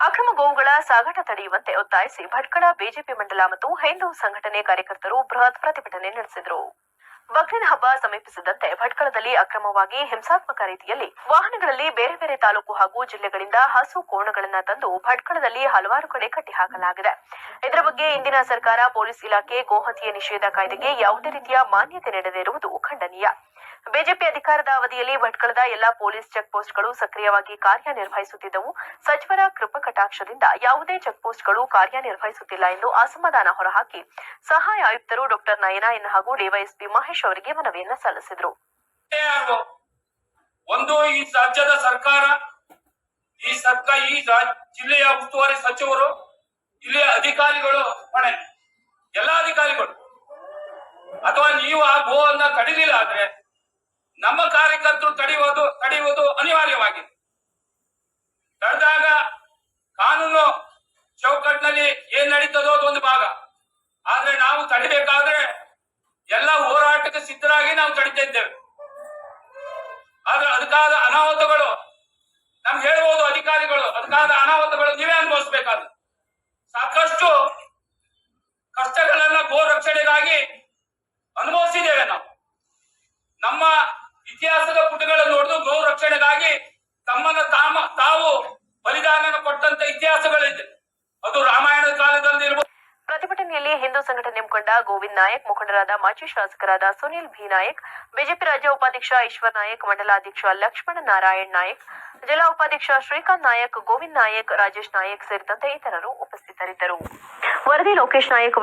ಅಕ್ರಮ ಗೋವುಗಳ ಸಾಗಾಟ ತಡೆಯುವಂತೆ ಒತ್ತಾಯಿಸಿ ಭಟ್ಕಳ ಬಿಜೆಪಿ ಮಂಡಲ ಮತ್ತು ಹಿಂದೂ ಸಂಘಟನೆ ಕಾರ್ಯಕರ್ತರು ಬೃಹತ್ ಪ್ರತಿಭಟನೆ ನಡೆಸಿದರು. ಬಕ್ರೀದ್ ಹಬ್ಬ ಸಮೀಪಿಸಿದಂತೆ ಭಟ್ಕಳದಲ್ಲಿ ಅಕ್ರಮವಾಗಿ ಹಿಂಸಾತ್ಮಕ ರೀತಿಯಲ್ಲಿ ವಾಹನಗಳಲ್ಲಿ ಬೇರೆ ಬೇರೆ ತಾಲೂಕು ಹಾಗೂ ಜಿಲ್ಲೆಗಳಿಂದ ಹಸು ಕೋಣಗಳನ್ನು ತಂದು ಭಟ್ಕಳದಲ್ಲಿ ಹಲವಾರು ಕಡೆ ಕಟ್ಟಿಹಾಕಲಾಗಿದೆ. ಇದರ ಬಗ್ಗೆ ಇಂದಿನ ಸರ್ಕಾರ ಪೊಲೀಸ್ ಇಲಾಖೆ ಗೋಹತ್ಯೆ ನಿಷೇಧ ಕಾಯ್ದೆಗೆ ಯಾವುದೇ ರೀತಿಯ ಮಾನ್ಯತೆ ನೀಡದೇ ಇರುವುದು ಖಂಡನೀಯ. ಬಿಜೆಪಿ ಅಧಿಕಾರದ ಅವಧಿಯಲ್ಲಿ ಭಟ್ಕಳದ ಎಲ್ಲಾ ಪೊಲೀಸ್ ಚೆಕ್ ಪೋಸ್ಟ್ಗಳು ಸಕ್ರಿಯವಾಗಿ ಕಾರ್ಯನಿರ್ವಹಿಸುತ್ತಿದ್ದವು. ಸಚಿವರ ಕೃಪಕಟಾಕ್ಷದಿಂದ ಯಾವುದೇ ಚೆಕ್ ಪೋಸ್ಟ್ಗಳು ಕಾರ್ಯನಿರ್ವಹಿಸುತ್ತಿಲ್ಲ ಎಂದು ಅಸಮಾಧಾನ ಹೊರಹಾಕಿ ಸಹಾಯ ಆಯುಕ್ತರು ಡಾಕ್ಟರ್ ನಯನ ಹಾಗೂ ಡಿವೈಎಸ್ಪಿ ಮಹೇಶ್ ಅವರಿಗೆ ಮನವಿಯನ್ನ ಸಲ್ಲಿಸಿದರು. ಒಂದು ಈ ರಾಜ್ಯದ ಸರ್ಕಾರ, ಈ ಸರ್ಕಾರ, ಈ ಜಿಲ್ಲೆಯ ಉಸ್ತುವಾರಿ ಸಚಿವರು, ಇಲ್ಲಿಯ ಅಧಿಕಾರಿಗಳು ಎಲ್ಲ ಅಧಿಕಾರಿಗಳು, ಅಥವಾ ನೀವು ಆ ಗೋವನ್ನ ಕಡಿಲಿಲ್ಲ ಆದ್ರೆ ಚೌಕಟ್ಟಿನಲ್ಲಿ ಏನ್ ನಡೀತದೋ ಅದೊಂದು ಭಾಗ. ಆದ್ರೆ ನಾವು ತಡಿಬೇಕಾದ್ರೆ ಎಲ್ಲ ಹೋರಾಟಕ್ಕೆ ಸಿದ್ಧರಾಗಿ ನಾವು ತಡಿತಾ ಇದ್ದೇವೆ. ಆದ್ರೆ ಅದಕ್ಕಾದ ಅನಾಹುತಗಳು ನಮ್ಗೆ ಹೇಳ್ಬೋದು ಅಧಿಕಾರಿಗಳು, ಅದಕ್ಕಾದ ಅನಾಹುತಗಳು ನೀವೇ ಅನುಭವಿಸ್ಬೇಕಾದ್ರೆ. ಸಾಕಷ್ಟು ಕಷ್ಟಗಳನ್ನ ಗೋ ರಕ್ಷಣೆಗಾಗಿ ಅನುಭವಿಸಿದ್ದೇವೆ ನಾವು. ನಮ್ಮ ಇತಿಹಾಸದ ಪುಟಗಳನ್ನು ನೋಡಿದು ಗೋ ರಕ್ಷಣೆಗಾಗಿ ತಮ್ಮನ್ನ ತಾಮ, ತಾವು ಪ್ರತಿಭಟನೆಯಲ್ಲಿ ಹಿಂದೂ ಸಂಘಟನೆ ಮುಖಂಡ ಗೋವಿಂದ್ ನಾಯಕ್, ಮುಖಂಡರಾದ ಮಾಜಿ ಶಾಸಕರಾದ ಸುನಿಲ್ ಭಿ ನಾಯಕ್, ಬಿಜೆಪಿ ರಾಜ್ಯ ಉಪಾಧ್ಯಕ್ಷ ಈಶ್ವರ್ ನಾಯಕ್ ಮಂಡಲಾಧ್ಯಕ್ಷ ಲಕ್ಷ್ಮಣ ನಾರಾಯಣ್ ನಾಯಕ್, ಜಿಲ್ಲಾ ಉಪಾಧ್ಯಕ್ಷ ಶ್ರೀಕಾಂತ್ ನಾಯಕ್, ಗೋವಿಂದ್ ನಾಯಕ್, ರಾಜೇಶ್ ನಾಯಕ್ ಸೇರಿದಂತೆ ಇತರರು ಉಪಸ್ಥಿತರಿದ್ದರು. ವರದಿ ಲೋಕೇಶ್ ನಾಯಕ್